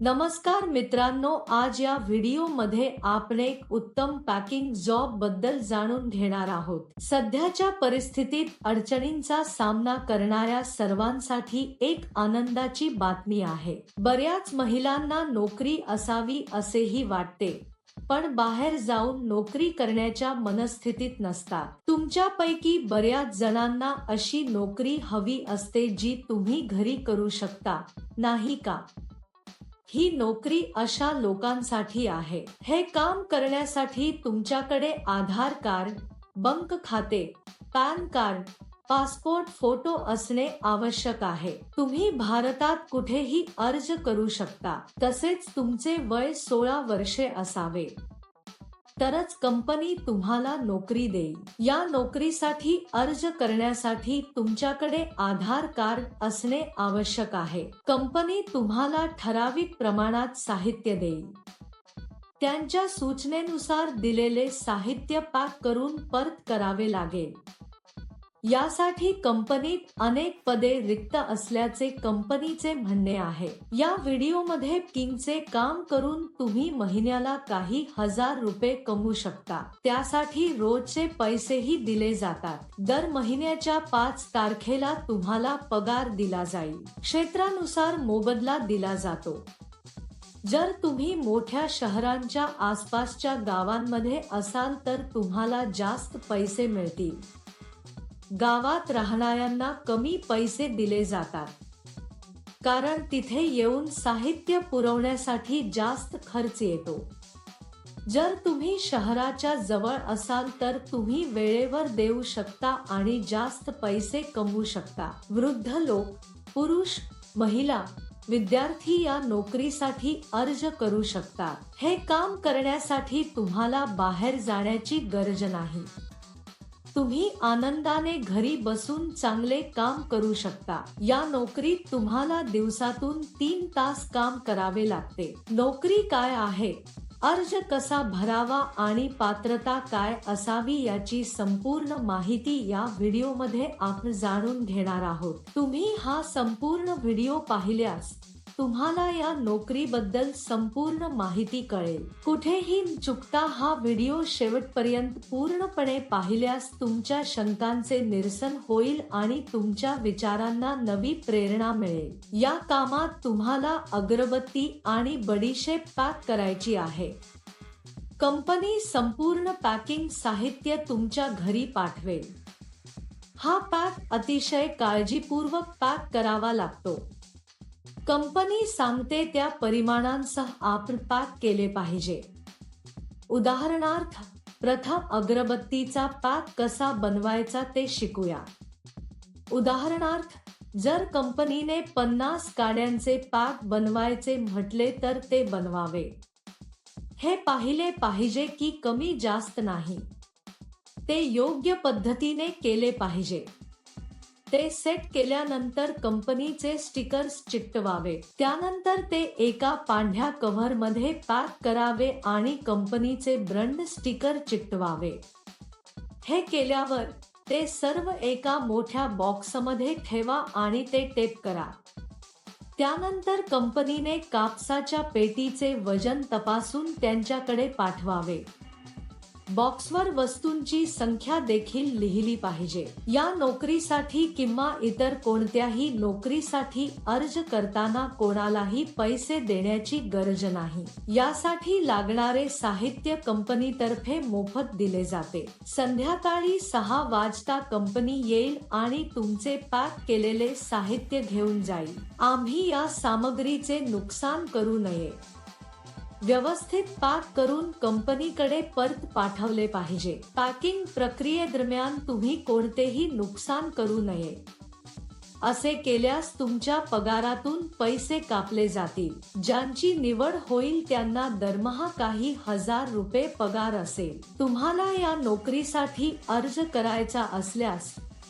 नमस्कार मित्रांनो आज या व्हिडिओमध्ये आपण एक उत्तम पॅकिंग जॉबबद्दल जाणून घेणार आहोत. सध्याच्या परिस्थितीत अडचणींचा सामना करणाऱ्या सर्वांसाठी एक आनंदाची बातमी आहे. बऱ्याच महिलांना नोकरी असावी असेही वाटते पण बाहेर जाऊन नोकरी करण्याच्या मनस्थितीत नसतात. तुमच्यापैकी बऱ्याच जणांना अशी नोकरी हवी असते जी तुम्ही घरी करू शकता नाही का? ही नोकरी अशा लोकांसाठी आहे. हे काम करण्यासाठी तुमच्याकडे आधार कार्ड बंक खाते पॅन कार्ड पासपोर्ट फोटो असणे आवश्यक आहे. तुम्ही भारतात कुठेही अर्ज करू शकता. तसेच तुमचे वय सोळा वर्षे असावे. तरच कंपनी तुम्हाला नोकरी देईल. या नोकरीसाठी अर्ज करण्यासाठी तुमच्याकडे आधार कार्ड असणे आवश्यक आहे. कंपनी तुम्हाला ठराविक प्रमाणात साहित्य देईल. त्यांच्या सूचनेनुसार दिलेले साहित्य पॅक करून परत करावे लागेल. यासाठी कंपनीत अनेक पदे रिक्त असल्याचे कंपनीचे म्हणणे आहे. या व्हिडिओमध्ये किंगचे काम करून तुम्ही महिन्याला काही हजार रुपये कमवू शकता. त्यासाठी रोजचे पैसेही दिले जातात. दर महिन्याच्या पाच तारखेला तुम्हाला पगार दिला जाईल. क्षेत्रानुसार मोबदला दिला जातो. जर तुम्ही मोठ्या शहरांच्या आसपासच्या गावांमध्ये असाल तर तुम्हाला जास्त पैसे मिळतील. गावात राहणाऱ्यांना कमी पैसे दिले जातात. कारण तिथे येऊन साहित्य पुरवण्यासाठी जास्त खर्च येतो. जर तुम्ही शहराच्या जवळ असाल तर तुम्ही वेळेवर देऊ शकता आणि जास्त पैसे कमवू शकता. वृद्ध लोक पुरुष महिला विद्यार्थी या नोकरीसाठी अर्ज करू शकतात. हे काम करण्यासाठी तुम्हाला बाहेर जाण्याची गरज नाही. तुम्ही आनंदाने घरी बसून चांगले काम करू शकता. या नोकरीत तुम्हाला दिवसातून तीन तास काम करावे लागते. नोकरी काय आहे? अर्ज कसा भरावा आणि पात्रता काय असावी याची संपूर्ण माहिती या व्हिडिओमध्ये आपण जाणून घेणार आहोत. तुम्ही हा संपूर्ण व्हिडिओ पाहिल्यास तुम्हाला या नोकरीबद्दल संपूर्ण माहिती कळेल. कुठेही चुकता हा व्हिडिओ शेवटपर्यंत पूर्णपणे पाहिल्यास तुमच्या शंकांचे निरसन होईल आणि तुमच्या विचारांना नवी प्रेरणा मिळेल. या कामात तुम्हाला अगरबत्ती आणि बडीशेप पॅक करायची आहे. कंपनी संपूर्ण पॅकिंग साहित्य तुमच्या घरी पाठवेल. हा पॅक अतिशय काळजीपूर्वक पॅक करावा लागतो. कंपनी सांगते त्या परिमाणांसह आपण पॅक केले पाहिजे. उदाहरणार्थ प्रथम अगरबत्तीचा पॅक कसा बनवायचा ते शिकूया. उदाहरणार्थ जर कंपनीने पन्नास काड्यांचे पॅक बनवायचे म्हटले तर ते बनवावे. हे पाहिले पाहिजे की कमी जास्त नाही. ते योग्य पद्धतीने केले पाहिजे. ते सेट केल्यानंतर कंपनीचे स्टिकर्स चिकटवावे. त्यानंतर ते एका पांढऱ्या कव्हरमध्ये पॅक करावे आणि कंपनीचे ब्रँड स्टिकर चिकटवावे. हे केल्यावर ते सर्व एका मोठ्या बॉक्समध्ये ठेवा आणि ते टेप करा. त्यानंतर कंपनीने कापसाच्या पेटीचे वजन तपासून त्यांच्याकडे पाठवावे. बॉक्सवर वस्तूंची संख्या देखील लिहिली पाहिजे. या नोकरीसाठी किंवा इतर कोणत्याही नोकरीसाठी अर्ज करताना कोणालाही पैसे देण्याची गरज नाही. यासाठी लागणारे साहित्य कंपनीतर्फे मोफत दिले जाते. संध्याकाळी सहा वाजता कंपनी येईल आणि तुमचे पॅक केलेले साहित्य घेऊन जाईल. आम्ही या सामग्रीचे नुकसान करू नये. व्यवस्थित पॅक करून कंपनीकडे परत पाठवले पाहिजे. पॅकिंग प्रक्रियेदरम्यान तुम्ही कोणतेही नुकसान करू नये. असे केल्यास तुमच्या पगारातून पैसे कापले जातील. ज्यांची निवड होईल त्यांना दरमहा काही हजार रुपये पगार असेल. तुम्हाला या नोकरीसाठी अर्ज करायचा असल्यास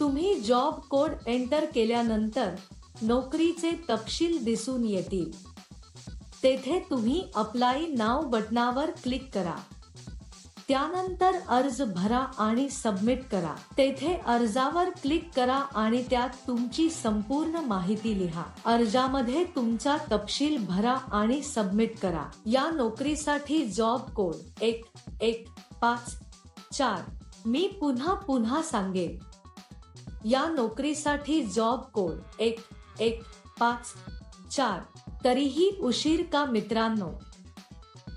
तुम्ही जॉब कोड एंटर केल्यानंतर नोकरीचे तपशील दिसून येतील. तेथे तुम्ही अप्लाय नाव बटनावर क्लिक करा. त्यानंतर अर्ज भरा आणि सबमिट करा. तेथे अर्जावर क्लिक करा आणि त्यात तुमची संपूर्ण माहिती लिहा. अर्जामध्ये तुमचा तपशील भरा आणि सबमिट करा. या नोकरीसाठी जॉब कोड एक एक पाच चार. मी पुन्हा पुन्हा सांगेन. या नोकरीसाठी जॉब कोड एक एक पाच चार तरीही उशीर का मित्रांनो?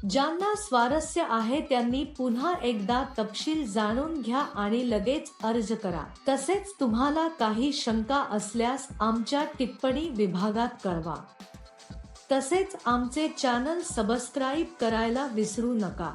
ज्यांना स्वारस्य आहे त्यांनी पुन्हा एकदा तपशील जाणून घ्या आणि लगेच अर्ज करा. तसेच तुम्हाला काही शंका असल्यास आमच्या टिप्पणी विभागात कळवा. तसेच आमचे चॅनल सबस्क्राईब करायला विसरू नका.